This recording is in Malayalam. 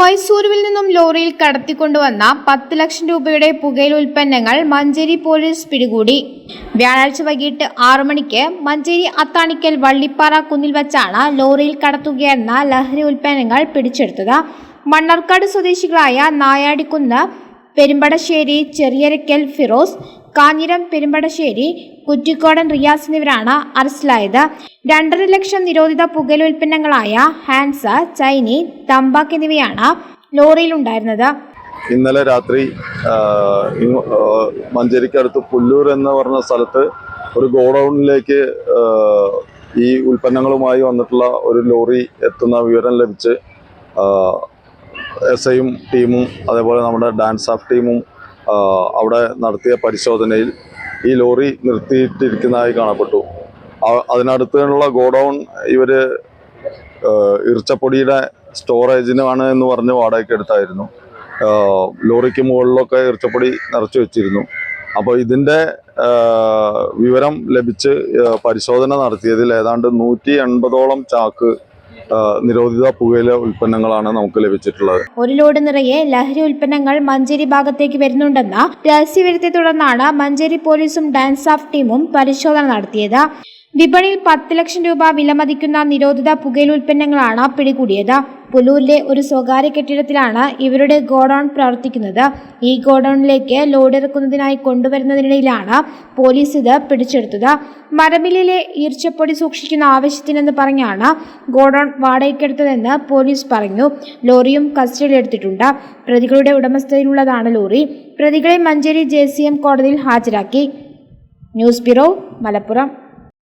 മൈസൂരുവിൽ നിന്നും ലോറിയിൽ കടത്തിക്കൊണ്ടുവന്ന പത്ത് ലക്ഷം രൂപയുടെ പുകയില ഉൽപ്പന്നങ്ങൾ മഞ്ചേരി പോലീസ് പിടികൂടി. വ്യാഴാഴ്ച വൈകിട്ട് ആറു മണിക്ക് മഞ്ചേരി അത്താണിക്കൽ വള്ളിപ്പാറ കുന്നിൽ വച്ചാണ് ലോറിയിൽ കടത്തുകയെന്ന ലഹരി ഉൽപ്പന്നങ്ങൾ പിടിച്ചെടുത്തത്. മണ്ണാർക്കാട് സ്വദേശികളായ നായാടിക്കുന്ന് പെരുമ്പടശ്ശേരി ചെറിയരക്കൽ ഫിറോസ് കാഞ്ഞിരം പെരുമ്പടശ്ശേരി കുറ്റിക്കോടൻ റിയാസ് എന്നിവരാണ് അറസ്റ്റിലായത്. രണ്ടര ലക്ഷം നിരോധിത പുകയില ഉൽപ്പന്നങ്ങളായ ഹാൻസ ചൈനി തമ്പാക്ക് എന്നിവയാണ് ലോറിയിലുണ്ടായിരുന്നത്. ഇന്നലെ രാത്രി മഞ്ചേരിക്കടുത്ത് പുല്ലൂർ എന്ന് പറഞ്ഞ സ്ഥലത്ത് ഒരു ഗോഡൌണിലേക്ക് ഈ ഉൽപ്പന്നങ്ങളുമായി വന്നിട്ടുള്ള ഒരു ലോറി എത്തുന്ന വിവരം ലഭിച്ച് എസ് ഐയും ടീമും അതേപോലെ നമ്മുടെ ഡാൻസ് ഓഫ് ടീമും അവിടെ നടത്തിയ പരിശോധനയിൽ ഈ ലോറി നിർത്തിയിട്ടിരിക്കുന്നതായി കാണപ്പെട്ടു. അതിനടുത്തുള്ള ഗോഡൗൺ ഇവർ ഇറച്ചപ്പൊടിയുടെ സ്റ്റോറേജിനാണ് എന്ന് പറഞ്ഞ് വാടകയ്ക്ക് എടുത്തായിരുന്നു. ലോറിക്ക് മുകളിലൊക്കെ ഇറച്ചപ്പൊടി നിറച്ചു വെച്ചിരുന്നു. അപ്പോൾ ഇതിന്റെ വിവരം ലഭിച്ച് പരിശോധന നടത്തിയതിൽ ഏതാണ്ട് നൂറ്റി എൺപതോളം ചാക്ക് നിരോധിത പുകയില ഉൽപ്പന്നങ്ങളാണ് നമുക്ക് ലഭിച്ചിട്ടുള്ളത്. ഒരു ലോഡ് നിറയെ ലഹരി ഉൽപ്പന്നങ്ങൾ മഞ്ചേരി ഭാഗത്തേക്ക് വരുന്നുണ്ടെന്ന രഹസ്യവിവരത്തെ തുടർന്നാണ് മഞ്ചേരി പോലീസും ഡാൻസ് ഓഫ് ടീമും പരിശോധന നടത്തിയത്. വിപണിയിൽ പത്ത് ലക്ഷം രൂപ വിലമതിക്കുന്ന നിരോധിത പുകയില ഉൽപ്പന്നങ്ങളാണ് പിടികൂടിയത്. പുലൂരിലെ ഒരു സ്വകാര്യ കെട്ടിടത്തിലാണ് ഇവരുടെ ഗോഡൌൺ പ്രവർത്തിക്കുന്നത്. ഈ ഗോഡൌണിലേക്ക് ലോഡ് ഇറക്കുന്നതിനായി കൊണ്ടുവരുന്നതിനിടയിലാണ് പോലീസ് ഇത് പിടിച്ചെടുത്തത്. മരമില്ലിലെ ഈർച്ചപ്പൊടി സൂക്ഷിക്കുന്ന ആവശ്യത്തിനെന്ന് പറഞ്ഞാണ് ഗോഡൌൺ വാടകയ്ക്കെടുത്തതെന്ന് പോലീസ് പറഞ്ഞു. ലോറിയും കസ്റ്റഡിയിലെടുത്തിട്ടുണ്ട്. പ്രതികളുടെ ഉടമസ്ഥതയിലുള്ളതാണ് ലോറി. പ്രതികളെ മഞ്ചേരി ജെ കോടതിയിൽ ഹാജരാക്കി. News bureau Malappuram.